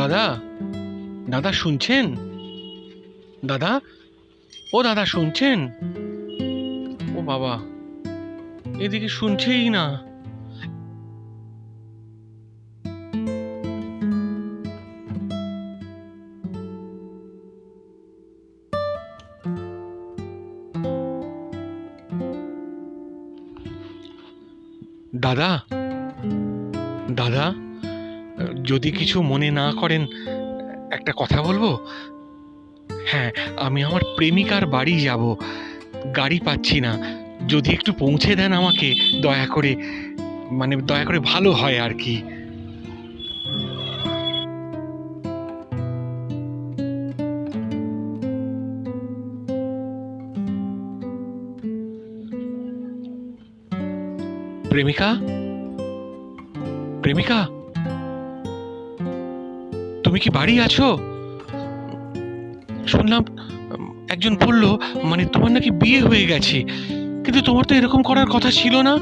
দাদা দাদা শুনছেন? দাদা ও দাদা শুনছেন? ও বাবা এদিকে শুনছেই না। দাদা দাদা যদি কিছু মনে না করেন, একটা কথা বলব? হ্যাঁ আমি আমার প্রেমিকার বাড়ি যাব। গাড়ি পাচ্ছি না। যদি একটু পৌঁছে দেন আমাকে, দয়া করে। মানে দয়া করে ভালো হয় আর কি। প্রেমিকা? প্রেমিকা? তুমি কি বাড়ি আছো? শুনলাম একজন বলল মানে তোমার নাকি বিয়ে হয়ে গেছে, কিন্তু তোমার তো এরকম করার কথা ছিল না।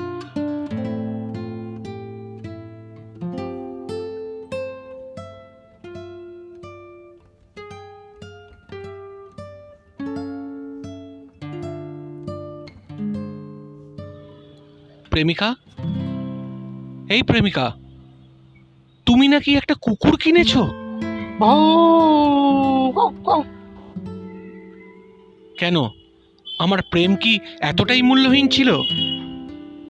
প্রেমিকা? এই প্রেমিকা, তুমি নাকি একটা কুকুর কিনেছো? কেন? আমার প্রেম কি এতটাই মূল্যহীন ছিল?